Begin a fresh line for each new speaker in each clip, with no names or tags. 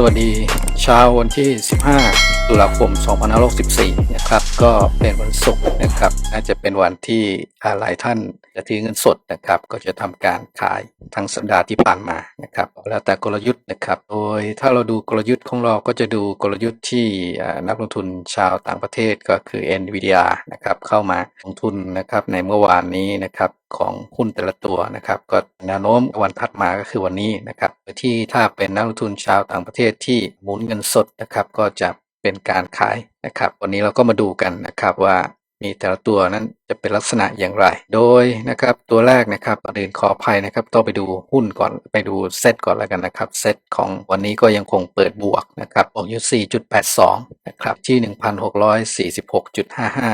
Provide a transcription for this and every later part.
สวัสดี เช้าวันที่ 15 ตุลาคม 2564 นะครับ ก็เป็นวันศุกร์นะครับ น่าจะเป็นวันที่หลายท่านจะถือเงินสดนะครับ ก็จะทำการขายทั้งสัปดาห์ที่ผ่านมานะครับ แล้วแต่กลยุทธ์นะครับ โดยถ้าเราดูกลยุทธ์ของเราก็จะดูกลยุทธ์ที่นักลงทุนชาวต่างประเทศก็คือ NVIDIA นะครับ เข้ามาลงทุนนะครับในเมื่อวานนี้นะครับของหุ้นแต่ละตัวนะครับ ก็แนวโน้มวันถัดมาก็คือวันนี้นะครับที่ถ้าเป็นนักลงทุนชาวต่างประเทศที่หมุนเงินสดนะครับ ก็จะเป็นการขายนะครับ วันนี้เราก็มาดูกันนะครับว่า มีแต่ละตัวนั้นจะเป็นลักษณะอย่างไร โดยนะครับตัวแรกนะครับก่อนอื่นขออภัยนะครับต้องไปดูหุ้นก่อนไปดูเซตก่อนแล้วกันนะครับเซตของวันนี้ก็ยังคงเปิดบวกนะครับบวกอยู่4.82นะครับที่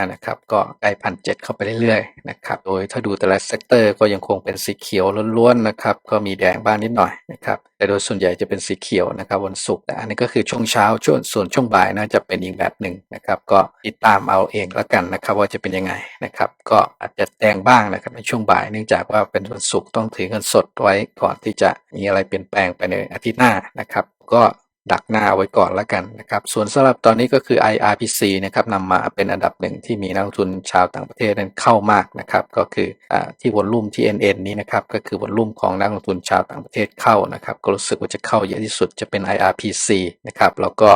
1,646.55นะครับก็ใกล้พันเเข้าไปเรื่อยๆนะครับโดยถ้าดูแต่ละเซกเตอร์ก็ยังคงเป็นสีเขียวล้วนๆนะครับก็มีแดงบ้างนิดหน่อยนะครับแต่โดยส่วนใหญ่จะเป็นสีเขียวนะครับวันศุกร์แต่อันนี้ก็คือช่วงเช้าช่วงส่วนช่วงบ่ายน่าจะเป็นอีกแบบหนึ่งนะครับก็ติดตามเอาเองแล้วกันนะครับว่าจะเป็นยังไงนะครับ ก็อาจจะแดงบ้างนะครับในช่วงบ่ายเนื่องจากว่าเป็นวันศุกร์ต้องถือเงินสดไว้ก่อนที่จะมีอะไรเปลี่ยนแปลงไปในอาทิตย์หน้านะครับ ก็ดักหน้าไว้ก่อนแล้วกันนะครับ ส่วนสำหรับตอนนี้ก็คือ IRPC นะครับนำมาเป็นอันดับหนึ่งที่มีนักลงทุนชาวต่างประเทศนั้นเข้ามากนะครับ ก็คืออที่วอลลุ่มที่ NN นี้นะครับ ก็คือวอลลุ่มของนักลงทุนชาวต่างประเทศเข้านะครับ ก็รู้สึกว่าจะเข้าเยอะที่สุดจะเป็น IRPC นะครับ แล้วก็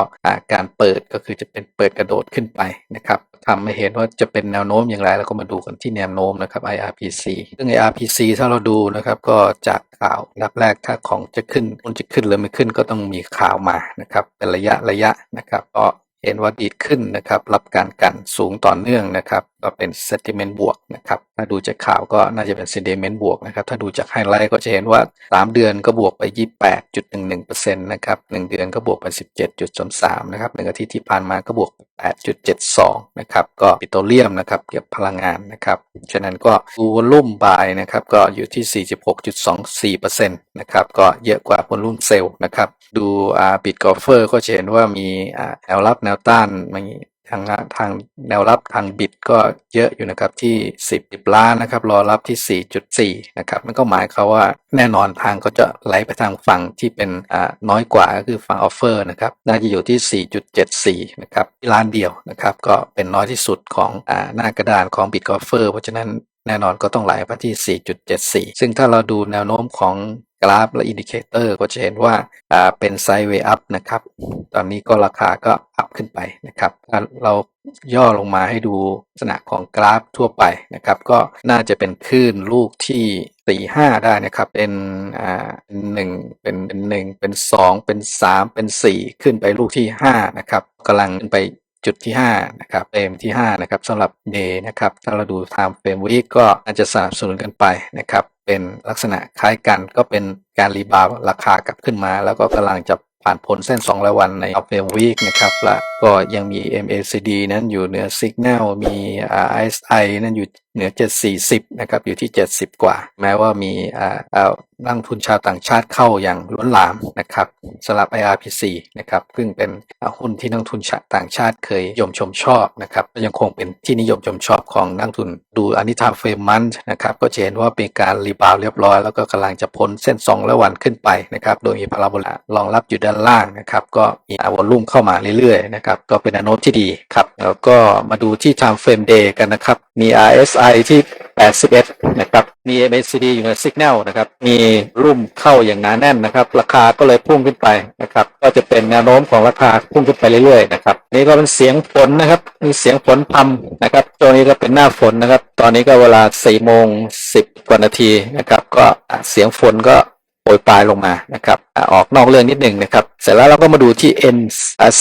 การเปิดก็คือจะเป็นเปิดกระโดดขึ้นไปนะครับ ทำให้เห็นว่าจะเป็นแนวโน้มอย่างไรแล้วก็มาดูกันที่แนวโน้มนะครับ IRPC ซึ่ง IRPC ถ้าเราดูนะครับ ก็จากข่าวรับแรกถ้าของจะขึ้นมันจะขึ้นหรือไม่ขึ้นก็ต้องมีข่าวมานะครับ เป็นระยะระยะนะครับก็เห็นว่าดีดขึ้นนะครับ รับการกันสูงต่อเนื่องนะครับก็เป็น sentiment บวกนะครับ ถ้าดูจากข่าวก็น่าจะเป็น sentiment บวกนะครับ ถ้าดูจากไฮไลท์ก็จะเห็นว่า 3 เดือนก็บวกไป 28.11%นะครับ 1 เดือนก็บวกไป 17.33นะครับ1อาทิตย์ที่ผ่านมาก็บวกไป8.72นะครับ ก็ปิโตรเลียมนะครับ เกี่ยวกับพลังงานนะครับ ฉะนั้นก็ดูวอลุ่มบายนะครับ ก็อยู่ที่ 46.24%นะครับ ก็เยอะกว่าวอลุ่มเซลล์นะครับ ดูอ่าบิตกอล์ฟเฟอร์ก็จะเห็นว่ามีอ่าแนวรับแนวต้านมี ทางทางแนวรับทางบิตก็เยอะอยู่นะครับที่ 10ล้านนะครับรอรับที่ 4.4 นะครับมันก็หมายเขามว่าแน่นอนทางก็จะไหลไปทางฝั่งที่เป็นอ่าน้อยกว่าก็คือฝั่งออฟเฟอร์นะครับน่าจะอยู่ที่ 4.74 นะครับล้านเดียวนะครับก็เป็นน้อยที่สุดของอ่าหน้ากระดานของบิตกอฟเฟอร์เพราะฉะนั้นแน่นอนก็ต้องไหลไปที่ 4.74 ซึ่งถ้าเราดูแนวโน้มของกราฟและอินดิเคเตอร์ก็จะเห็นว่าอ่าเป็นไซด์เวย์อัพนะครับตอนนี้ก็ราคาก็ ขึ้นไปนะครับถ้าเราย่อลงมาให้ดูลักษณะของกราฟทั่วไปนะครับ ก็น่าจะเป็นคลื่นลูกที่4 5ได้นะครับ เป็นอ่าหนึ่งเป็นเป็นหนึ่งเป็น2เป็น3เป็น4ขึ้นไปลูกที่5นะครับกำลังขึ้นไปจุดที่5นะครับเฟรมที่5นะครับสำหรับ Day นะครับถ้าเราดู Time Frame Week ก็อาจจะสนับสนุนกันไปนะครับเป็นลักษณะคล้ายกันก็เป็นการรีบาวราคากลับขึ้นมา แล้วก็กำลังจะ ผ่านพ้นเส้น 200 วันในอัพเดตวีคนะครับ และก็ยังมี MACD นั้นอยู่เหนือ Signal มี RSI นั้นอยู่ เหนือ 740 นะครับ อยู่ที่ 70 กว่า แม้ว่ามีอ่านักทุนชาวต่างชาติเข้าอย่างล้นหลามนะครับสำหรับ IRPC นะครับ ซึ่งเป็นหุ้นที่นักทุนชาต่างชาติเคยยมชมชอบนะครับ ยังคงเป็นที่นิยมชมชอบของนักทุน ดูอนนี้ทำเฟรมมันนะครับ ก็จะเห็นว่าเป็นการรีบาวเรียบร้อย แล้วก็กำลังจะพ้นเส้น2และวันขึ้นไปนะครับ โดยมีพาราโบลารองรับอยู่ด้านล่างนะครับ ก็มีวอลลุ่มเข้ามาเรื่อยๆนะครับ ก็เป็นแนวโน้มที่ดีครับ แล้วก็มาดูที่ time frame day กันนะครับ มี RSI ที่ 81 นะครับ มี MACD อยู่ใน Signal นะครับ มีรุ่มเข้าอย่างหนาแน่นนะครับ ราคาก็เลยพุ่งขึ้นไปนะครับ ก็จะเป็นแนวโน้มของราคาพุ่งขึ้นไปเรื่อยๆนะครับ นี่ก็เป็นเสียงฝนนะครับ มีเสียงฝนพำนะครับตรงนี้ก็เป็นหน้าฝนนะครับ ตอนนี้ก็เวลา4โมง10 กว่านาทีนะครับ ก็เสียงฝนก็ ปรยปลายลงมานะครับออกนอกเรื่องนิดหนึ่งนะครับ เสร็จแล้วเราก็มาดูที่ N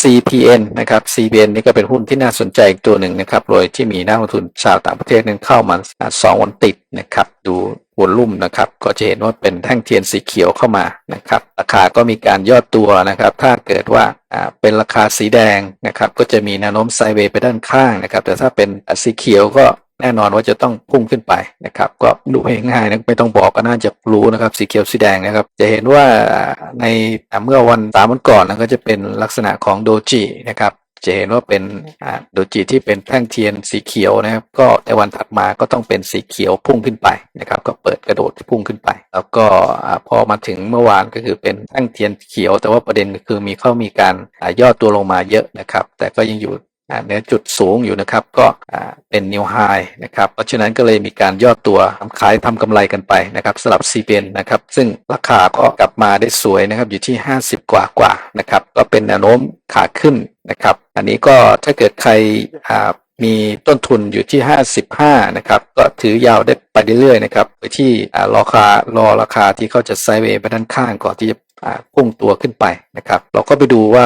CPN นะครับ CPN นี่ก็เป็นหุ้นที่น่าสนใจอีกตัวหนึ่งนะครับโดยที่มีนักลงทุนชาวต่างประเทศนั้นเข้ามาสองวันติดนะครับดูวอลุ่มนะครับก็จะเห็นว่าเป็นแท่งเทียนสีเขียวเข้ามานะครับราคาก็มีการย่อตัวนะครับ ถ้าเกิดว่าเป็นราคาสีแดงนะครับก็จะมีแนวโน้มไซเวย์ไปด้านข้างนะครับแต่ถ้าเป็นสีเขียวก็ แน่นอนว่าจะต้องพุ่งขึ้นไปนะครับก็ดูง่ายๆนะไม่ต้องบอกก็น่าจะรู้นะครับสีเขียวสีแดงนะครับ จะเห็นว่าในเมื่อวันสามวันก่อนนะก็จะเป็นลักษณะของโดจินะครับจะเห็นว่าเป็นโดจิที่เป็นแท่งเทียนสีเขียวนะครับ ก็ในวันถัดมาก็ต้องเป็นสีเขียวพุ่งขึ้นไปนะครับ ก็เปิดกระโดดพุ่งขึ้นไป แล้วก็พอมาถึงเมื่อวานก็คือเป็นแท่งเทียนเขียว แต่ว่าประเด็นก็คือมีเข้ามีการย่อตัวลงมาเยอะนะครับ แต่ก็ยังอยู่ เหนือจุดสูงอยู่นะครับ ก็เป็น new high นะครับเพราะฉะนั้นก็เลยมีการย่อตัวทำขายทำกำไรกันไปนะครับสำหรับ CPN นะครับ ซึ่งราคาก็กลับมาได้สวยนะครับอยู่ที่ 50 กว่ากว่านะครับ ก็เป็นแนวโน้มขาขึ้นนะครับ อันนี้ก็ถ้าเกิดใครมีต้นทุนอยู่ที่ 55 นะครับ ก็ถือยาวได้ไปเรื่อยๆนะครับ ไปที่อ่ารอคารอราคาที่เขาจะไซด์เวย์ไปด้านข้างก่อนที่จะ พุ่งตัวขึ้นไปนะครับ เราก็ไปดูว่า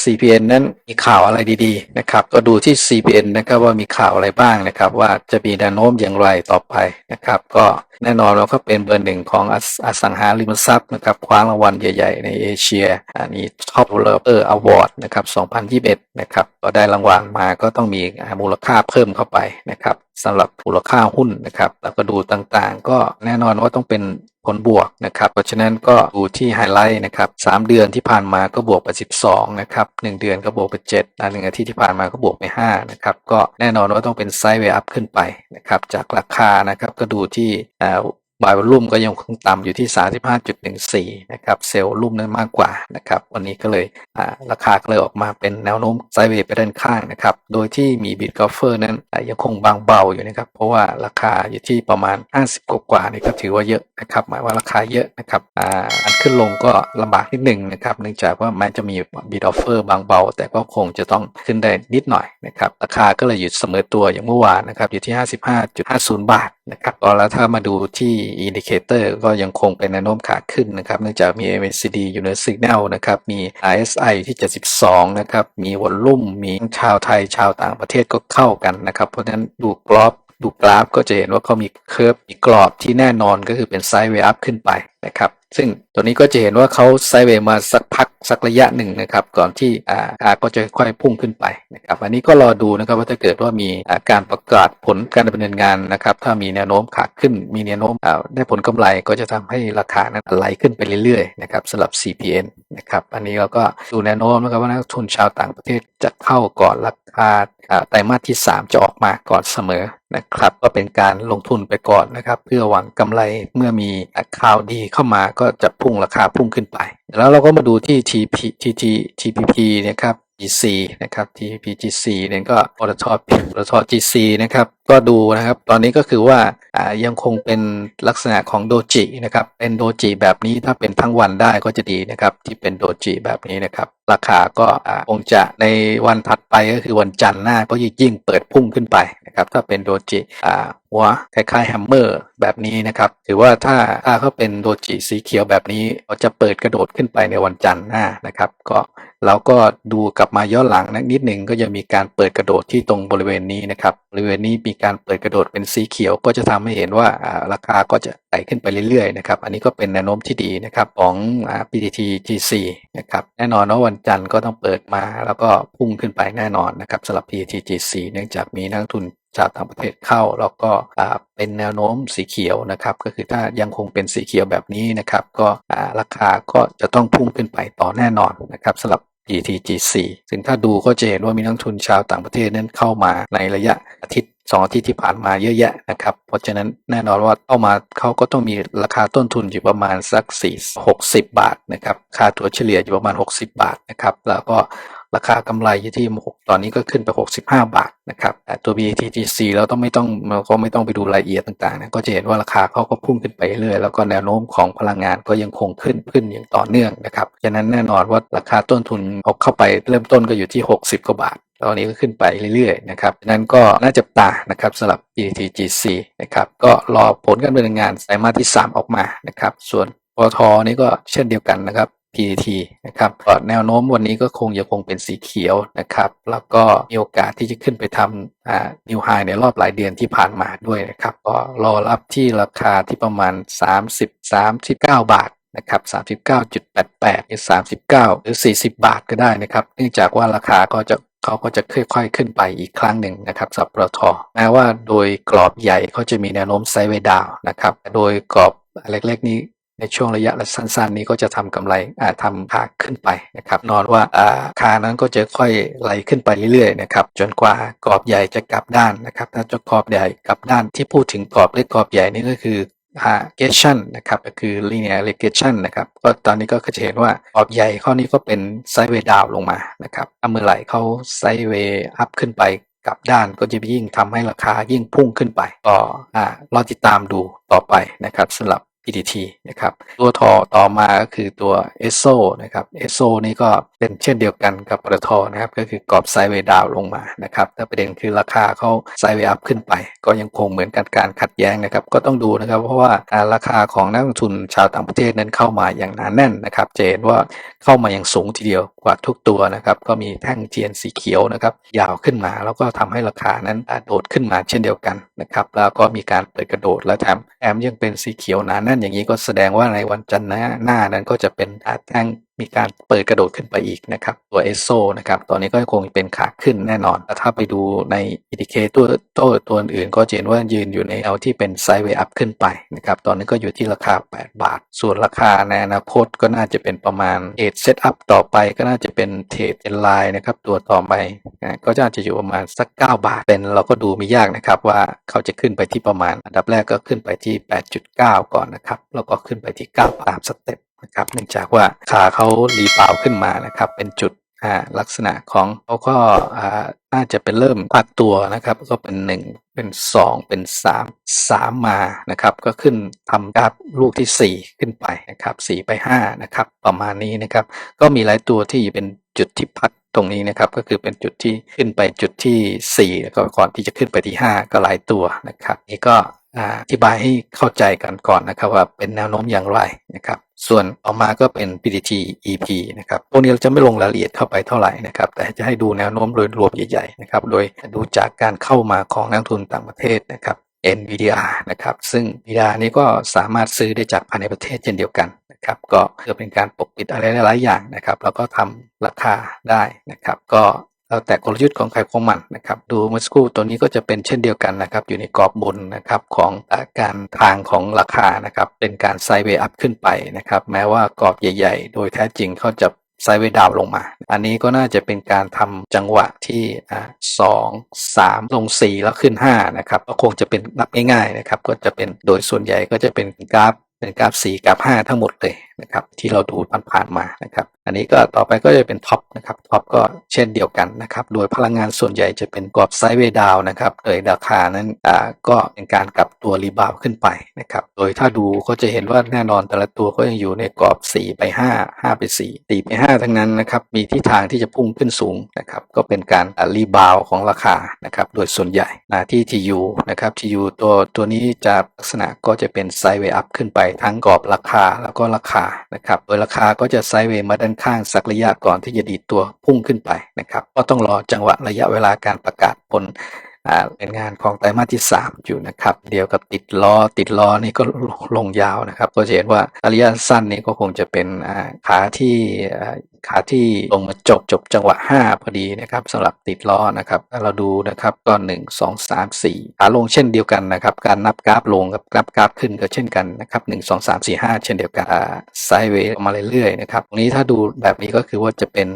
CPN นั้นมีข่าวอะไรดีๆนะครับ ก็ดูที่ CPN นะครับว่ามีข่าวอะไรบ้างนะครับ ว่าจะมีแนวโน้มอย่างไรต่อไปนะครับ ก็แน่นอนเราก็เป็นเบอร์หนึ่งของอสอสังหาริมทรัพย์นะครับคว้ารางวัลใหญ่ๆ ในเอเชียอันนี้ Top Developer Award นะครับ 2021 นะครับ ก็ได้รางวัลมาก็ต้องมีมูลค่าเพิ่มเข้าไปนะครับ สำหรับมูลค่าหุ้นนะครับ แล้วก็ดูต่างๆ ก็แน่นอนว่าต้องเป็นผลบวกนะครับเพราะฉะนั้นก็ดูที่ไฮไลท์นะครับสเดือนที่ผ่านมาก็บวกไป 12นะครับ1เดือนก็บวกไป7นะหนึ่งอาทิตย์ที่ผ่านมาก็บวกไป5นะครับก็แน่นอนว่าต้องเป็นไซด์เวอัพขึ้นไปนะครับจากราคานะครับก็ดูที่อ่า บายวอลุ่มก็ยังคงต่ำอยู่ที่ 35.14 นะครับ เซลล์ลุ่มนั้นมากกว่านะครับ วันนี้ก็เลยราคาก็เลยออกมาเป็นแนวโน้มไซด์เวย์ไปด้านข้างนะครับ โดยที่มีบิตกอฟเฟอร์นั้นยังคงบางเบาอยู่นะครับ เพราะว่าราคาอยู่ที่ประมาณ 50 กว่าๆนี่ก็ถือว่าเยอะนะครับ หมายว่าราคาเยอะนะครับอ่าอันขึ้นลงก็ลำบากนิดหนึ่งนะครับ เนื่องจากว่าแม้จะมีบิตออฟเฟอร์บางเบา แต่ก็คงจะต้องขึ้นได้นิดหน่อยนะครับ ราคาก็เลยอยู่เสมอตัวอย่างเมื่อวานนะครับอยู่ที่ 55.50 บาท นะครับก็แล้วถ้ามาดูที่อินดิเคเตอร์ก็ยังคงเป็นแนวโน้มขาขึ้นนะครับเนื่องจากมี MACD อยู่ในสัญญาณนะครับมี RSI ที่ 72 นะครับ มีวอลลุ่มมีชาวไทยชาวต่างประเทศก็เข้ากันนะครับ เพราะฉะนั้นดูกรอบดูกราฟก็จะเห็นว่าเขามีเคอร์ฟมีกรอบที่แน่นอนก็คือเป็นไซด์เวย์อัพขึ้นไปนะครับ ซึ่งตัวนี้ก็จะเห็นว่าเขาไซเวย์มาสักพักสักระยะหนึ่งนะครับ ก่อนที่อ่าอาก็จะค่อยพุ่งขึ้นไปนะครับ อันนี้ก็รอดูนะครับว่าถ้าเกิดว่ามีาการประกาศผลการดำเนินงานนะครับ ถ้ามีแนวโน้มขาขึ้น มีแนวโน้มอ่าได้ผลกำไรก็จะทำให้ราคานั้นไหลขึ้นไปเรื่อยๆนะครับสำหรับ CPN นะครับ อันนี้เราก็ดูแนวโน้มนะครับว่านักทุนชาวต่างประเทศจะเข้าก่อนราคาอ่าไตรมาสที่ 3 จะออกมาก่อนเสมอ นะครับ ก็เป็นการลงทุนไปก่อนนะครับ เพื่อหวังกำไรเมื่อมีข่าวดีเข้ามาก็จะพุ่งราคาพุ่งขึ้นไป แล้วเราก็มาดูที่ TP TT TPP นะครับ GC นะครับ TPGC เนี่ยก็ปตทปตท GC นะครับ ก็ดูนะครับ ตอนนี้ก็คือว่ายังคงเป็นลักษณะของโดจินะครับ เป็นโดจิแบบนี้ถ้าเป็นทั้งวันได้ก็จะดีนะครับ ที่เป็นโดจิแบบนี้นะครับ ราคาก็คงจะในวันถัดไปก็คือวันจันทร์หน้าก็ยิ่งเปิดพุ่งขึ้นไปนะครับถ้าเป็นโดจิหัวคล้ายๆแฮมเมอร์แบบนี้นะครับถือว่าถ้าถ้าเขาเป็นโดจิสีเขียวแบบนี้เขาจะเปิดกระโดดขึ้นไปในวันจันทร์หน้านะครับก็เราก็ดูกลับมาย้อนหลังนะนิดหนึ่งก็จะมีการเปิดกระโดดที่ตรงบริเวณนี้นะครับบริเวณนี้มีการเปิดกระโดดเป็นสีเขียวก็จะทำให้เห็นว่าราคาก็จะไต่ขึ้นไปเรื่อยๆนะครับอันนี้ก็เป็นแนวโน้มที่ดีนะครับของ PTT GC นะครับแน่นอนว่าวันจันทร์ก็ต้องเปิดมา แล้วก็พุ่งขึ้นไปแน่นอนนะครับสำหรับ PTT GC เนื่องจากมีนักทุนชาวต่างประเทศเข้าแล้วก็เป็นแนวโน้มสีเขียวนะครับก็คือถ้ายังคงเป็นสีเขียวแบบนี้นะครับก็ราคาก็จะต้องพุ่งขึ้นไปต่อแน่นอนนะครับสำหรับ ETGC ซึ่งถ้าดูก็จะเห็นว่ามีนักทุนชาวต่างประเทศนั้นเข้ามาในระยะอาทิตย์ สองอาทิตย์ที่ผ่านมาเยอะแยะนะครับ เพราะฉะนั้นแน่นอนว่าเข้ามาเขาก็ต้องมีราคาต้นทุนอยู่ประมาณสัก4 60 บาทนะครับค่าถัวเฉลี่ยอยู่ประมาณ 60 บาทนะครับ แล้วก็ราคากำไรอยู่ที่6ตอนนี้ก็ขึ้นไป 65 บาทนะครับแต่ตัว BTGC เราต้องไม่ต้องเราก็ไม่ต้องไปดูรายละเอียดต่างๆนะก็จะเห็นว่าราคาเขาก็พุ่งขึ้นไปเรื่อยแล้วก็แนวโน้มของพลังงานก็ยังคงขึ้นขึ้นอย่างต่อเนื่องนะครับฉะนั้นแน่นอนว่าราคาต้นทุนเอาเข้าไปเริ่มต้นก็อยู่ที่ 60 กว่าบาท ตอนนี้ก็ขึ้นไปเรื่อยๆนะครับนั้นก็น่าจับตานะครับสำหรับ BTGC นะครับก็รอผลการดำเนินงานไตรมาสที่ 3 ออกมานะครับ ส่วนปตทนี่ก็เช่นเดียวกันนะครับ PTT นะครับแนวโน้มวันนี้ก็คงยังคงเป็นสีเขียวนะครับ แล้วก็มีโอกาสที่จะขึ้นไปทำอ่า new high ในรอบหลายเดือนที่ผ่านมาด้วยนะครับ ก็รอรับที่ราคาที่ประมาณ 30 39 บาทนะครับ39.88หรือ39 หรือ 40 บาทก็ได้นะครับ เนื่องจากว่าราคาก็จะ เขาก็จะค่อยๆขึ้นไปอีกครั้งหนึ่งนะครับสับปตทแม้ว่าโดยกรอบใหญ่เขาจะมีแนวโน้มไซด์เวดาวนะครับ โดยกรอบเล็กๆนี้ในช่วงระยะสั้นๆ นี้ก็จะทำกำไรอ่าทำขาขึ้นไปนะครับนอนว่าอ่าคานั้นก็จะค่อยไหลขึ้นไปเรื่อยๆนะครับจนกว่ากรอบใหญ่จะกลับด้านนะครับถ้าจะกรอบใหญ่กลับด้านที่พูดถึงกรอบเล็กกรอบใหญ่นี่ก็คือ regression นะครับก็คือ linear regression นะครับก็ตอนนี้ก็จะเห็นว่ากรอบใหญ่ข้อนี้ก็เป็น sideways down ลงมานะครับถ้าเมื่อไหร่เขา sideways up ขึ้นไปกลับด้านก็จะยิ่งทำให้ราคายิ่งพุ่งขึ้นไป ก็อ่ารอติดตามดูต่อไปนะครับสำหรับ PTT นะครับตัวทอต่อมาก็คือตัว ESO นะครับ ESO นี่ก็เป็นเช่นเดียวกันกับปตทนะครับก็คือกรอบไซด์เวดาวลงมานะครับแต่ประเด็นคือราคาเขาไซด์เวอัพขึ้นไป ก็ยังคงเหมือนกันการขัดแย้งนะครับก็ต้องดูนะครับเพราะว่าอ่าราคาของนักลงทุนชาวต่างประเทศนั้นเข้ามาอย่างหนาแน่นนะครับจะเห็นว่าเข้ามาอย่างสูงทีเดียวกว่าทุกตัวนะครับก็มีแท่งเทียนสีเขียวนะครับยาวขึ้นมาแล้วก็ทำให้ราคานั้นโดดขึ้นมาเช่นเดียวกันนะครับแล้วก็มีการเปิดกระโดดและแถมแถมยังเป็นสีเขียวหนาแน่นอย่างนี้ก็แสดงว่าในวันจันทร์หน้าหน้านั้นก็จะเป็นอ่าแท่ง มีการเปิดกระโดดขึ้นไปอีกนะครับ ตัวเอโซนะครับตอนนี้ก็คงเป็นขาขึ้นแน่นอนแล้วถ้าไปดูในอินดิเคเตอร์ตัวตัวอื่นก็จะเห็นว่ายืนอยู่ในแนวที่เป็นไซด์เวย์อัพขึ้นไปนะครับตอนนี้ก็อยู่ที่ราคา 8 บาท ส่วนราคาในอนาคตก็น่าจะเป็นประมาณเทรดเซตอัพต่อไปก็น่าจะเป็นเทรดเป็นไลน์นะครับตัวต่อไปนะก็น่าจะอยู่ประมาณสัก 9 บาท เป็นเราก็ดูไม่ยากนะครับว่าเขาจะขึ้นไปที่ประมาณ อันดับแรกก็ขึ้นไปที่ 8.9 ก่อนนะครับแล้วก็ขึ้นไปที่ 9 ตามสเต็ป นะครับเนื่องจากว่าขาเขารีบาวขึ้นมานะครับ เป็นจุดอ่าลักษณะของเขาก็อ่าน่าจะเป็นเริ่มพักตัวนะครับ ก็เป็น 1 เป็น 2 เป็น 3 3 มานะครับ ก็ขึ้นทำกราฟลูกทีสี่ 4 ขึ้นไปนะครับ4ไป5นะครับประมาณนี้นะครับ ก็มีหลายตัวที่เป็นจุดที่พักตรงนี้นะครับก็คือเป็นจุดที่ขึ้นไปจุดที่ 4 แล้วก็ก่อนที่จะขึ้นไปที่ 5 ก็หลายตัวนะครับ นี่ก็อ่าอธิบายให้เข้าใจกันก่อนนะครับว่าเป็นแนวโน้มอย่างไรนะครับ ส่วนต่อมาก็เป็น PTT EP นะครับพวกนี้เราจะไม่ลงรายละเอียดเข้าไปเท่าไหร่นะครับ แต่จะให้ดูแนวโน้มโดยรวมใหญ่ๆนะครับ โดยดูจากการเข้ามาของนักทุนต่างประเทศนะครับ NVDR นะครับ ซึ่ง NVDR นี้ก็สามารถซื้อได้จากภายในประเทศเช่นเดียวกันนะครับ ก็เพื่อเป็นการปกปิดอะไรหลายๆอย่างนะครับ แล้วก็ทำราคาได้นะครับ ก็ แล้วแต่กลยุทธ์ของใครของมันนะครับดูเมื่อสักครู่ตัวนี้ก็จะเป็นเช่นเดียวกันนะครับ อยู่ในกรอบบนนะครับของการทางของราคานะครับเป็นการไซด์เวย์อัพขึ้นไปนะครับแม้ว่ากรอบใหญ่ ๆ โดยแท้จริงเขาจะไซด์เวย์ดาวลงมา อันนี้ก็น่าจะเป็นการทำจังหวะที่สองสามลงสี่แล้วขึ้นห้านะครับก็คงจะเป็นนับง่ายๆนะครับก็จะเป็นโดยส่วนใหญ่ก็จะเป็นกราฟเป็นกราฟ4กราฟ5ทั้งหมดเลย นะครับที่เราดูผ่านๆมานะครับอันนี้ก็ต่อไปก็จะเป็นท็อปนะครับท็อปก็เช่นเดียวกันนะครับโดยพลังงานส่วนใหญ่จะเป็นกรอบไซด์เวดาวนะครับโดยราคานั้นอ่าก็เป็นการกลับตัวรีบาวขึ้นไปนะครับโดยถ้าดูก็จะเห็นว่าแน่นอนแต่ละตัวก็ยังอยู่ในกรอบ 4 ไป 5 5 ไป 4 4 ไป 5 ทั้งนั้นนะครับมีทิศทางที่จะพุ่งขึ้นสูงนะครับก็เป็นการรีบาวของราคานะครับโดยส่วนใหญ่นะที่ TU นะครับ TU ตัวตัวนี้จะลักษณะก็จะเป็นไซด์เวอัพขึ้นไปทั้งกรอบราคาแล้วก็ราคานะครับโดยราคาก็จะไซด์เวย์มาด้านข้างสักระยะก่อนที่จะดีดตัวพุ่งขึ้นไปนะครับ ก็ต้องรอจังหวะระยะเวลาการประกาศผล เป็นงานของไตรมาสที่ 3 อยู่นะครับ เดียวกับติดล้อติดล้อนี่ก็ลงยาวนะครับก็จะเห็นว่าระยะสั้นนี่ก็คงจะเป็นขาที่ขาที่ลงมาจบจบจังหวะ 5 พอดีนะครับสำหรับติดล้อนะครับเราดูนะครับก็ 1 2 3 4 ขาลงเช่นเดียวกันนะครับ การนับกราฟลงกับกราฟกราฟขึ้นก็เช่นกันนะครับ 1 2 3 4 5 เช่นเดียวกันไซด์เวย์มาเรื่อยๆนะครับตรงนี้ถ้าดูแบบนี้ก็คือว่าจะเป็น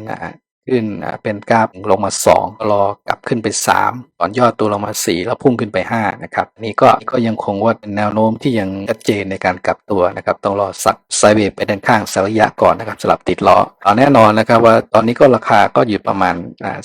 ขึ้นเป็นกราฟลงมา 2 รอกลับขึ้นไป 3 ตอนย่อตัวลงมา 4 แล้วพุ่งขึ้นไป 5 นะครับ นี่ก็ก็ยังคงว่าเป็นแนวโน้มที่ยังชัดเจนในการกลับตัวนะครับ ต้องรอสักไซเบไปด้านข้างสระยะก่อนนะครับสลับติดล้อเอาแน่นอนนะครับว่าตอนนี้ก็ราคาก็อยู่ประมาณอ่า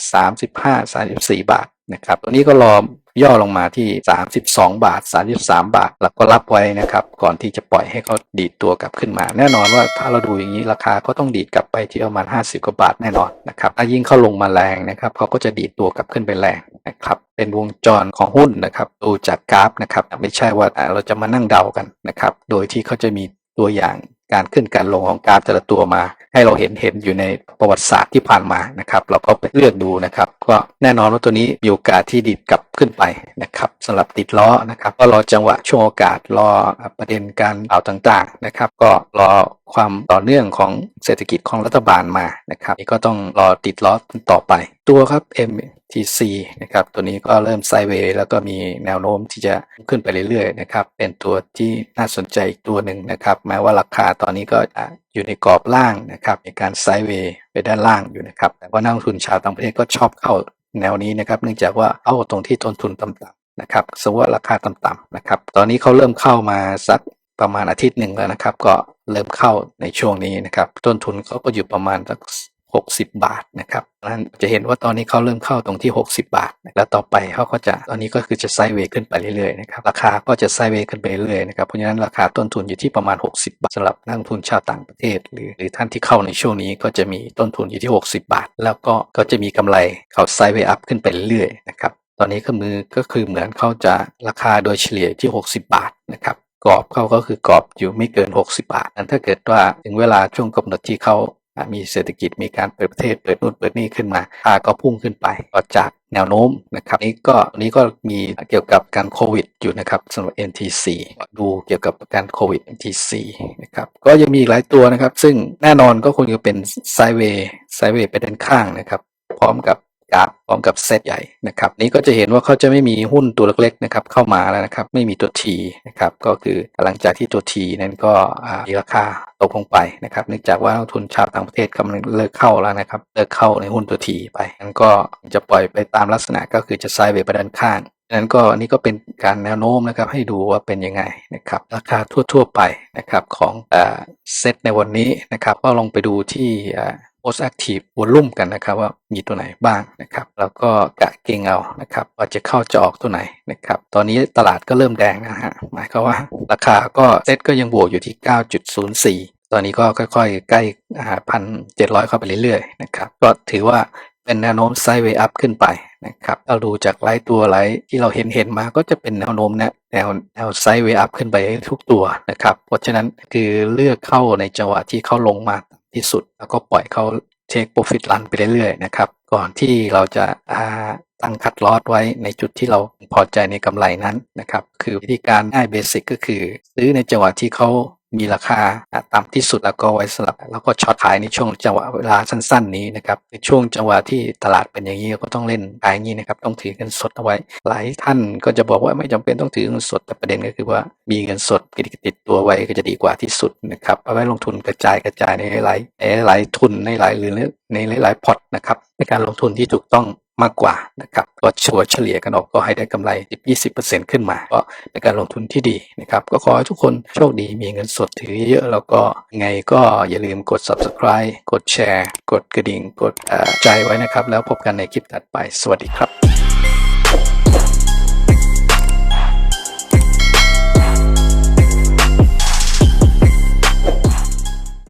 35 34 บาทนะครับ ตัวนี้ก็รอ ย่อลงมาที่ 32 บาท 33 บาท แล้วก็รับไว้นะครับ ก่อนที่จะปล่อยให้เขาดีดตัวกลับขึ้นมา แน่นอนว่าถ้าเราดูอย่างนี้ราคาก็ต้องดีดกลับไปที่ประมาณ 50 กว่าบาทแน่นอนนะครับถ้ายิ่งเข้าลงมาแรงนะครับเขาก็จะดีดตัวกลับขึ้นไปแรงนะครับเป็นวงจรของหุ้นนะครับดูจากกราฟนะครับไม่ใช่ว่าอ่าเราจะมานั่งเดากันนะครับโดยที่เขาจะมีตัวอย่าง การขึ้นการลงของกราฟแต่ละตัวมา ให้เราเห็นเห็นอยู่ในประวัติศาสตร์ที่ผ่านมานะครับ เราก็ไปเลือกดูนะครับ ก็แน่นอนว่าตัวนี้มีโอกาสที่ดีดกลับขึ้นไปนะครับสำหรับติดล้อนะครับ ก็รอจังหวะช่วงโอกาสรอประเด็นการเอาต่างๆนะครับ ก็รอความต่อเนื่องของเศรษฐกิจของรัฐบาลมานะครับนี่ก็ต้องรอติดล้อต่อไปตัวครับ M TC นะครับตัวนี้ก็เริ่มไซเวย์แล้วก็มีแนวโน้มที่จะขึ้นไปเรื่อยๆนะครับเป็นตัวที่น่าสนใจอีกตัวหนึ่งนะครับแม้ว่าราคาตอนนี้ก็อยู่ในกรอบล่างนะครับมีการไซเวย์ไปด้านล่างอยู่นะครับแต่ว่านักลงทุนชาวต่างประเทศก็ชอบเข้าแนวนี้นะครับเนื่องจากว่าเอาตรงที่ต้นทุนต่ำๆนะครับสมมติว่าราคาต่ำๆนะครับตอนนี้เขาเริ่มเข้ามาสักประมาณอาทิตย์หนึ่งแล้วนะครับ ก็เริ่มเข้าในช่วงนี้นะครับต้นทุนเขาก็อยู่ประมาณสัก 60 บาทนะครับนั้นจะเห็นว่าตอนนี้เขาเริ่มเข้าตรงที่ 60 บาท แล้วต่อไปเขาก็จะตอนนี้ก็คือจะไซเวขึ้นไปเรื่อยๆนะครับราคาก็จะไซเวขึ้นไปเรื่อยๆนะครับเพราะฉะนั้นราคาต้นทุนอยู่ที่ประมาณ 60 บาทสำหรับนักลงทุนชาวต่างประเทศ หรือหรือท่านที่เข้าในช่วงนี้ก็จะมีต้นทุนอยู่ที่ 60 บาท แล้วก็ก็จะมีกำไรเขาไซเวอัพขึ้นไปเรื่อยๆนะครับตอนนี้ก็มือก็คือเหมือนเขาจะราคาโดยเฉลี่ยที่ 60 บาทนะครับกรอบเขาก็คือกรอบอยู่ไม่เกิน 60 บาทนั้นถ้าเกิดว่าถึงเวลาช่วงกำหนดที่เขา มีเศรษฐกิจมีการเปิดประเทศเปิดนู่นเปิดนี่ขึ้นมาค่าก็พุ่งขึ้นไปก็จากแนวโน้มนะครับนี้ก็นี้ก็มีเกี่ยวกับการโควิดอยู่นะครับสำหรับ NTC ดูเกี่ยวกับการโควิด NTC นะครับก็ยังมีอีกหลายตัวนะครับ ซึ่งแน่นอนก็คงจะเป็นไซเวย์ไซเวย์ไปด้านข้างนะครับ พร้อมกับ กราฟพร้อมกับเซตใหญ่นะครับนี่ก็จะเห็นว่าเขาจะไม่มีหุ้นตัวเล็กๆนะครับเข้ามาแล้วนะครับไม่มีตัว T นะครับก็คือหลังจากที่ตัว T นั้นก็อ่ามีราคาตกลงไปนะครับเนื่องจากว่านักทุนชาวต่างประเทศกำลังเลิกเข้าแล้วนะครับเลิกเข้าในหุ้นตัว T ไปนั้นก็จะปล่อยไปตามลักษณะก็คือจะไซด์เวย์ไปด้านข้างนั้นก็อันนี้ก็เป็นการแนวโน้มนะครับให้ดูว่าเป็นยังไงนะครับราคาทั่วๆไปนะครับของเซตในวันนี้นะครับก็ลองไปดูที่ post active volume กันนะครับว่ามีตัวไหนบ้างนะครับ แล้วก็กะเก่งเอานะครับว่าจะเข้าจะออกตัวไหนนะครับ ตอนนี้ตลาดก็เริ่มแดงนะฮะหมายความว่าราคาก็เซตก็ยังบวกอยู่ที่ 9.04ตอนนี้ก็ค่อยๆ ใกล้พันเจ็ดร้อยเข้าไปเรื่อยๆนะครับ ก็ถือว่าเป็นแนวโน้มไซด์เวย์อัพขึ้นไปนะครับเราดูจากไลท์ตัวไลท์ที่เราเห็นเห็นมาก็จะเป็นแนวโน้มนี่ยแนวแนวไซด์เวย์อัพขึ้นไปทุกตัวนะครับ เพราะฉะนั้นคือเลือกเข้าในจังหวะที่เข้าลงมา ที่สุด แล้วก็ปล่อยเขาเช็คโปรฟิตรันไปเรื่อยๆนะครับก่อนที่เราจะาตั้งคัดลอสไว้ในจุดที่เราพอใจในกำไรนั้นนะครับคือวิธีการง่ายเบสิกก็คือ ซื้อในจังหวะที่เขา มีราคาต่ำที่สุดแล้วก็ไว้สลับ แล้วก็ช็อตขายในช่วงจังหวะเวลาสั้น ๆ นี้นะครับในช่วงจังหวะที่ตลาดเป็นอย่างนี้ก็ต้องเล่นขายอย่างนี้นะครับต้องถือเงินสดเอาไว้ หลายท่านก็จะบอกว่าไม่จำเป็นต้องถือเงินสดแต่ประเด็นก็คือว่ามีเงินสดติดตัวไว้ก็จะดีกว่าที่สุดนะครับเอาไว้ลงทุนกระจายกระจายในหลายในหลายทุนในหลายหรือในหลาย ๆ พอร์ตนะครับในการลงทุนที่ถูกต้องมากกว่านะครับก็ชัวเฉลี่ยกันออกก็ให้ได้กำไร 10-20%ขึ้นมา ก็เป็นการลงทุนที่ดีนะครับ ก็ขอให้ทุกคนโชคดีมีเงินสดถือเยอะ แล้วก็ไงก็อย่าลืมกด subscribe กดแชร์ กดกระดิ่ง กดใจไว้นะครับ แล้วพบกันในคลิปถัดไป สวัสดีครับ